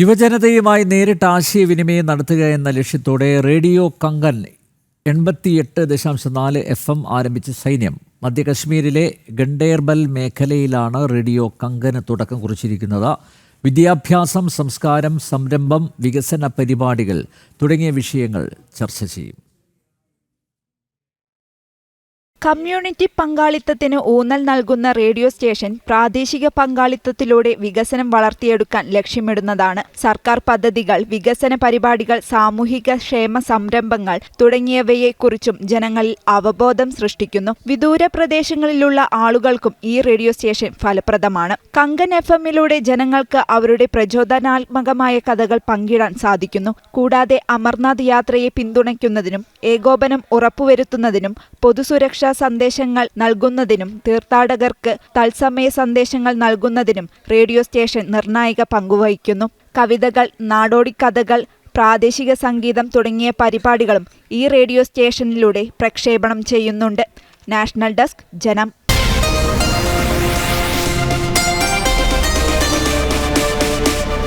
യുവജനതയുമായി നേരിട്ട് ആശയവിനിമയം നടത്തുക എന്ന ലക്ഷ്യത്തോടെ റേഡിയോ കങ്കൻ എൺപത്തിയെട്ട് ദശാംശം നാല് എഫ് എം ആരംഭിച്ച സൈന്യം മധ്യകശ്മീരിലെ ഗണ്ടേർബൽ മേഖലയിലാണ് റേഡിയോ കങ്കന് തുടക്കം കുറിച്ചിരിക്കുന്നത്. വിദ്യാഭ്യാസം സംസ്കാരം സംരംഭം വികസന പരിപാടികൾ തുടങ്ങിയ വിഷയങ്ങൾ ചർച്ച ചെയ്യും. കമ്മ്യൂണിറ്റി പങ്കാളിത്തത്തിന് ഊന്നൽ നൽകുന്ന റേഡിയോ സ്റ്റേഷൻ പ്രാദേശിക പങ്കാളിത്തത്തിലൂടെ വികസനം വളർത്തിയെടുക്കാൻ ലക്ഷ്യമിടുന്നതാണ്. സർക്കാർ പദ്ധതികൾ വികസന പരിപാടികൾ സാമൂഹിക ക്ഷേമ സംരംഭങ്ങൾ തുടങ്ങിയവയെക്കുറിച്ചും ജനങ്ങളിൽ അവബോധം സൃഷ്ടിക്കുന്നു. വിദൂര പ്രദേശങ്ങളിലുള്ള ആളുകൾക്കും ഈ റേഡിയോ സ്റ്റേഷൻ ഫലപ്രദമാണ്. കങ്കൻ എഫ് എമ്മിലൂടെ ജനങ്ങൾക്ക് അവരുടെ പ്രചോദനാത്മകമായ കഥകൾ പങ്കിടാൻ സാധിക്കുന്നു. കൂടാതെ അമർനാഥ് യാത്രയെ പിന്തുണയ്ക്കുന്നതിനും ഏകോപനം ഉറപ്പുവരുത്തുന്നതിനും പൊതുസുരക്ഷാ സന്ദേശങ്ങൾ നൽകുന്നതിനും തീർത്ഥാടകർക്ക് തത്സമയ സന്ദേശങ്ങൾ നൽകുന്നതിനും റേഡിയോ സ്റ്റേഷൻ നിർണായക പങ്കുവഹിക്കുന്നു. കവിതകൾ നാടോടി കഥകൾ പ്രാദേശിക സംഗീതം തുടങ്ങിയ പരിപാടികളും ഈ റേഡിയോ സ്റ്റേഷനിലൂടെ പ്രക്ഷേപണം ചെയ്യുന്നുണ്ട്. നാഷണൽ ഡെസ്ക് ജനം